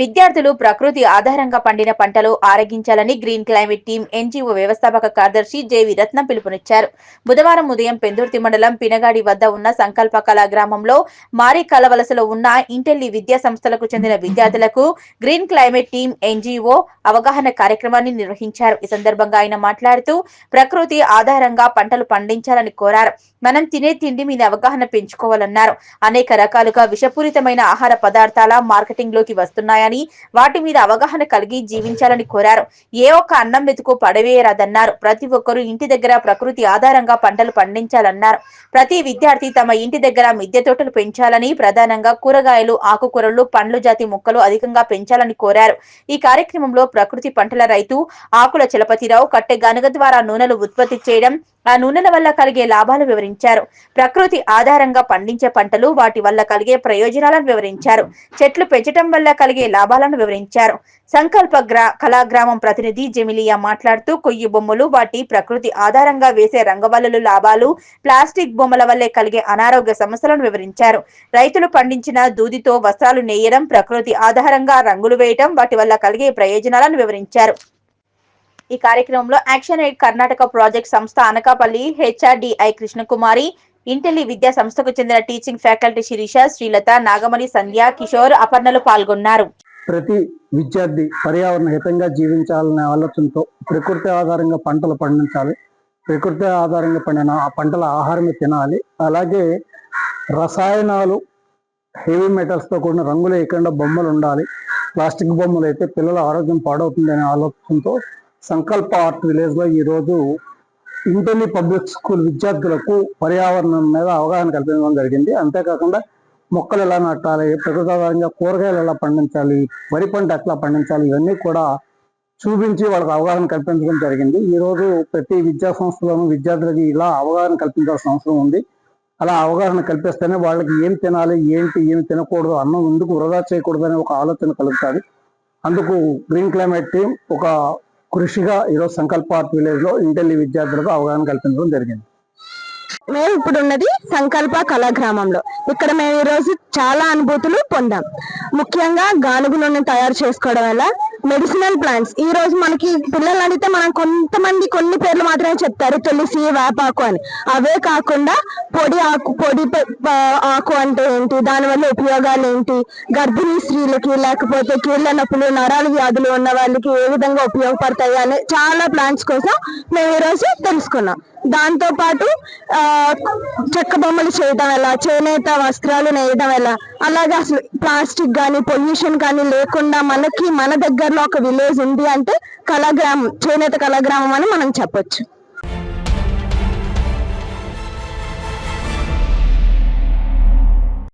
విద్యార్థులు ప్రకృతి ఆధారంగా పండిన పంటలు ఆరగించాలని గ్రీన్ క్లైమేట్ టీం ఎన్జీఓ వ్యవస్థాపక కార్యదర్శి జేవి రత్నం పిలుపునిచ్చారు. బుధవారం ఉదయం పెందుర్తి మండలం పినగాడి వద్ద ఉన్న సంకల్ప కళా గ్రామంలో మారి కలవలసలో ఉన్న ఇంటెల్లి విద్యా సంస్థలకు చెందిన విద్యార్థులకు గ్రీన్ క్లైమేట్ టీం ఎన్జీఓ అవగాహన కార్యక్రమాన్ని నిర్వహించారు. ఈ సందర్భంగా ఆయన మాట్లాడుతూ ప్రకృతి ఆధారంగా పంటలు పండించాలని కోరారు. మనం తినే తిండి మీద అవగాహన పెంచుకోవాలన్నారు. అనేక రకాలుగా విషపూరితమైన ఆహార పదార్థాల మార్కెటింగ్లోకి వస్తున్నాయని వాటి మీద అవగాహన కలిగి జీవించాలని కోరారు. ఏ ఒక్క అన్నం వెతుకు పడవేయరాదన్నారు. ప్రతి ఒక్కరూ ఇంటి దగ్గర ప్రకృతి ఆధారంగా పంటలు పండించాలన్నారు. ప్రతి విద్యార్థి తమ ఇంటి దగ్గర మిద్దె తోటలు పెంచాలని ప్రధానంగా కూరగాయలు ఆకుకూరలు పండ్లు జాతి మొక్కలు అధికంగా పెంచాలని కోరారు. ఈ కార్యక్రమంలో ప్రకృతి పంటల రైతు ఆకుల చలపతిరావు కట్టె గనుగ ద్వారా నూనెలు ఉత్పత్తి చేయడం ఆ నూనెల వల్ల కలిగే లాభాలు వివరించారు. ప్రకృతి ఆధారంగా పండించే పంటలు వాటి వల్ల కలిగే ప్రయోజనాలను వివరించారు. చెట్లు పెంచడం వల్ల కలిగే లాభాలను వివరించారు. సంకల్ప గ్రా కళాగ్రామం ప్రతినిధి జెమిలియా మాట్లాడుతూ కొయ్యి బొమ్మలు వాటి ప్రకృతి ఆధారంగా వేసే రంగవల్లులు లాభాలు ప్లాస్టిక్ బొమ్మల వల్లే కలిగే అనారోగ్య సమస్యలను వివరించారు. రైతులు పండించిన దూదితో వస్త్రాలు నేయడం ప్రకృతి ఆధారంగా రంగులు వేయటం వాటి వల్ల కలిగే ప్రయోజనాలను వివరించారు. ఈ కార్యక్రమంలో యాక్షన్ ఎయిడ్ కర్ణాటక ప్రాజెక్ట్ సంస్థ అనకాపల్లి హెచ్ఆర్డిఐ కృష్ణకుమారి ఇంటెలి విద్యా సంస్థకు చెందిన టీచింగ్ ఫ్యాకల్టీ శిరీష శ్రీలత నాగమణి సంధ్య కిషోర్ అపర్ణలు పాల్గొన్నారు. ప్రతి విద్యార్థి పర్యావరణ హితంగా జీవించాలనే ఆలోచనతో ప్రకృతి ఆధారంగా పంటలు పండించాలి. ప్రకృతి ఆధారంగా పండిన ఆ పంటల ఆహారమే తినాలి. అలాగే రసాయనాలు హెవీ మెటల్స్తో కూడిన రంగులు వేయకుండా బొమ్మలు ఉండాలి. ప్లాస్టిక్ బొమ్మలు అయితే పిల్లల ఆరోగ్యం పాడవుతుంది అనే ఆలోచనతో సంకల్ప ఆర్ట్ విలేజ్లో ఈరోజు ఇంటర్ని పబ్లిక్ స్కూల్ విద్యార్థులకు పర్యావరణం మీద అవగాహన కల్పించడం జరిగింది. అంతేకాకుండా మొక్కలు ఎలా నాటాలి ప్రకృతి ఆధారంగా కూరగాయలు ఎలా పండించాలి వరి పంట ఎట్లా పండించాలి ఇవన్నీ కూడా చూపించి వాళ్ళకి అవగాహన కల్పించడం జరిగింది. ఈరోజు ప్రతి విద్యా సంస్థలోనూ విద్యార్థులకి ఇలా అవగాహన కల్పించాల్సిన అవసరం ఉంది. అలా అవగాహన కల్పిస్తేనే వాళ్ళకి ఏం తినాలి ఏంటి ఏమి తినకూడదు అన్నం ఎందుకు వృధా చేయకూడదు అనే ఒక ఆలోచన కలుగుతుంది. అందుకు గ్రీన్ క్లైమేట్ టీం ఒక కృషిగా ఈరోజు సంకల్ప ఆర్ట్ విలేజ్లో ఇంటెల్లి విద్యార్థులకు అవగాహన కల్పించడం జరిగింది. మేము ఇప్పుడు ఉన్నది సంకల్ప కళాగ్రామంలో ఇక్కడ మేము ఈ రోజు చాలా అనుభూతులు పొందాం. ముఖ్యంగా గానుగు నూనె తయారు చేసుకోవడం వల్ల మెడిసినల్ ప్లాంట్స్ ఈ రోజు మనకి పిల్లలు అడిగితే మనం కొంతమంది కొన్ని పేర్లు మాత్రమే చెప్తారు. తులసి వేపాకు అని. అవే కాకుండా పొడి ఆకు పొడి ఆకు అంటే ఏంటి? దానివల్ల ఉపయోగాలు ఏంటి? గర్భిణీ స్త్రీలకి లేకపోతే కీళ్ళ నొప్పులు నరాల వ్యాధులు ఉన్న వాళ్ళకి ఏ విధంగా ఉపయోగపడతాయి అని చాలా ప్లాంట్స్ కోసం మేము ఈరోజు తెలుసుకున్నాం. దాంతో పాటు ఆ, చెక్క బొమ్మలు చేయడం ఎలా? చేనేత వస్త్రాలు నేయడం ఎలా? అలాగే అసలు ప్లాస్టిక్ కానీ పొల్యూషన్ కానీ లేకుండా మనకి మన దగ్గరలో ఒక విలేజ్ ఉంది అంటే కళాగ్రామం చేనేత కళాగ్రామం అని మనం చెప్పొచ్చు.